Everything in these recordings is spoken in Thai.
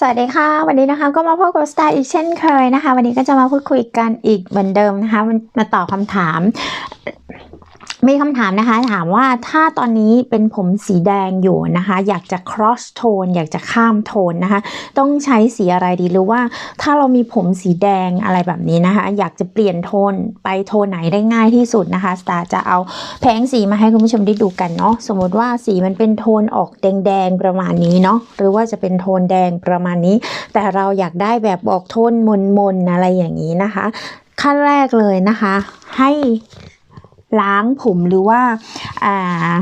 สวัสดีค่ะ วันนี้นะคะก็มาพบกับสตาร์อีกเช่นเคยนะคะ วันนี้ก็จะมาพูดคุยกันอีกเหมือนเดิมนะคะ มาตอบคำถาม มีคำถามนะคะถามว่าถ้าตอนนี้เป็นผมสีแดงอยู่นะคะ อยากจะ cross tone อยากจะข้ามโทนนะคะ ต้องใช้สีอะไรดีหรือว่าถ้าเรามีผมสีแดงอะไรแบบนี้นะคะ อยากจะเปลี่ยนโทนไปโทนไหนได้ง่ายที่สุดนะคะสตาร์จะเอาแผงสีมาให้คุณผู้ชมได้ดูกันเนาะสมมติว่าสีมันเป็นโทนออกแดงๆประมาณนี้เนาะหรือว่าจะเป็นโทนแดงประมาณนี้ แต่เราอยากได้แบบออกโทนมนๆอะไรอย่างนี้นะคะ ขั้นแรกเลยนะคะ ให้ ล้างผมหรือว่าอ่า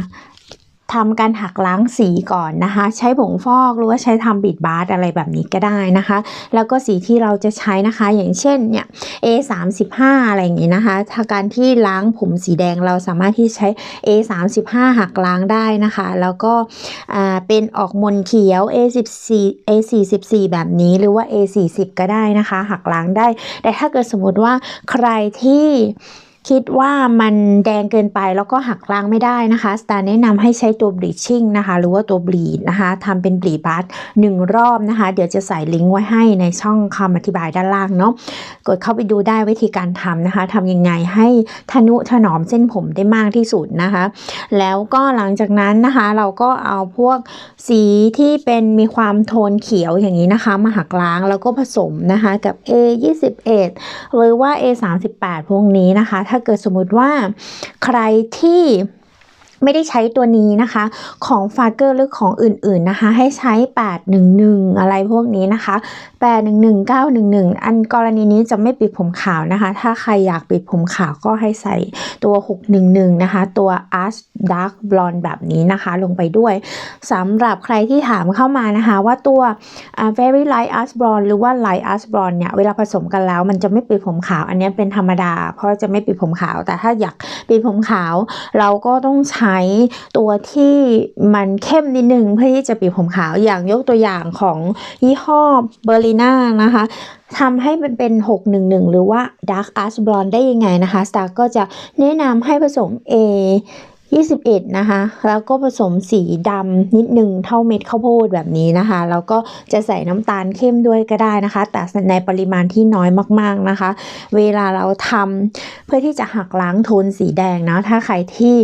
ทำการหักล้างสีก่อนนะคะ ใช้ผงฟอกหรือว่าใช้ทำบีดบาร์อะไรแบบนี้ก็ได้นะคะ แล้วก็สีที่เราจะใช้นะคะ อย่างเช่นเนี่ย A 3 5อะไรอย่างนี้นะคะถ้าการที่ล้างผมสีแดงเราสามารถที่ใช้ A 3 5หักล้างได้นะคะ แล้วก็เป็นออกมนเขียว A 14 A 44แบบนี้หรือว่า A 40ก็ได้นะคะ หักล้างได้ แต่ถ้าเกิดสมมติว่าใครที่ คิดว่ามันแดงเกินไปแล้วก็หักล้างไม่ได้นะคะสตาร์แนะนำให้ใช้ตัว bleaching นะคะหรือว่าตัว bleed นะคะทำเป็น bleed bath หนึ่งรอบนะคะ เดี๋ยวจะใส่ลิงก์ไว้ให้ในช่องคำอธิบายด้านล่างเนาะกดเข้าไปดูได้วิธีการทำนะคะทำยังไงให้ทนุถนอมเส้นผมได้มากที่สุดนะคะ แล้วก็หลังจากนั้นนะคะเราก็เอาพวกสีที่เป็นมีความโทนเขียวอย่างนี้นะคะ มาหักล้างแล้วก็ผสมนะคะกับ A 21หรือว่า A 38พวกนี้นะคะถ้าเกิดสมมุติว่าใครที่ ไม่ได้ใช้ตัวนี้นะคะ ของฟาเกอร์หรือของอื่นๆนะคะ ให้ใช้ 811 อะไรพวกนี้นะคะ 811 911 อันกรณีนี้จะไม่ปิดผมขาวนะคะ ถ้าใครอยากปิดผมขาวก็ให้ใส่ตัว 611 นะคะ ตัว Arch Dark Blonde แบบนี้นะคะ ลงไปด้วยสำหรับใครที่ถามเข้ามานะคะ ว่าตัว uh, Very Light Arch Blonde หรือว่า Light Arch Blonde เนี่ย เวลาผสมกันแล้วมันจะไม่ปิดผมขาว อันนี้เป็นธรรมดา เพราะจะไม่ปิดผมขาว แต่ถ้าอยากปิดผมขาว เราก็ต้องใช้ตัวที่มันเข้มนิดนึงเพื่อที่จะปิดผมขาวอย่างยกตัวอย่างของยี่ห้อเบอร์ลิน่านะคะทำให้มันเป็น 611 หรือว่า Dark ash Blonde ได้ยังไงนะคะสตาร์ก็จะแนะนำให้ผสม A 21 นะคะ แล้วก็ผสมสีดำนิดนึงเท่าเม็ดข้าวโพดแบบนี้นะคะ แล้วก็จะใส่น้ำตาลเข้มด้วยก็ได้นะคะ แต่ในปริมาณที่น้อยมากๆนะคะ เวลาเราทำเพื่อที่จะหักล้างโทนสีแดงนะถ้าใครที่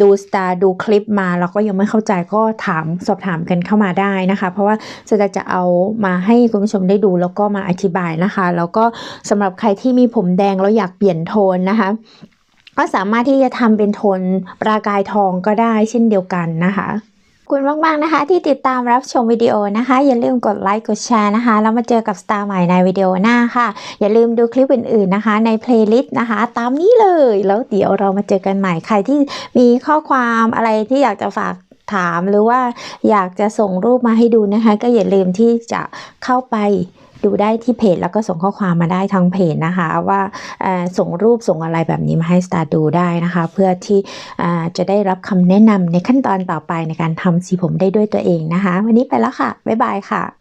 ดูสตาร์ดูคลิปมาแล้วก็ยังไม่เข้าใจก็ถามสอบถามกันเข้ามาได้นะคะ เพราะว่าจะจะเอามาให้คุณผู้ชมได้ดูแล้วก็มาอธิบายนะคะ แล้วก็สำหรับใครที่มีผมแดงแล้วอยากเปลี่ยนโทนนะคะ ก็สามารถที่จะทำเป็นโทนประกายทองก็ได้เช่นเดียวกันนะคะขอบคุณมากๆนะคะที่ติดตามรับชมวิดีโอนะคะ อย่าลืมกดไลค์กดแชร์นะคะแล้วมาเจอกับสตาร์ใหม่ในวิดีโอหน้าค่ะ อย่าลืมดูคลิปอื่นๆนะคะ ในเพลย์ลิสต์นะคะ ตามนี้เลยแล้วเดี๋ยวเรามาเจอกันใหม่ใครที่มีข้อความอะไรที่อยากจะฝากถามหรือว่าอยากจะส่งรูปมาให้ดูนะคะ ก็อย่าลืมที่จะเข้าไป ดูได้ที่เพจแล้วก็ส่งข้อความมาได้ทางเพจนะคะว่าส่งรูปส่งอะไรแบบนี้มาให้สตาร์ดูได้นะคะ เพื่อที่จะได้รับคำแนะนำในขั้นตอนต่อไปในการทำสีผมได้ด้วยตัวเองนะคะ วันนี้ไปแล้วค่ะ บ๊ายบายค่ะ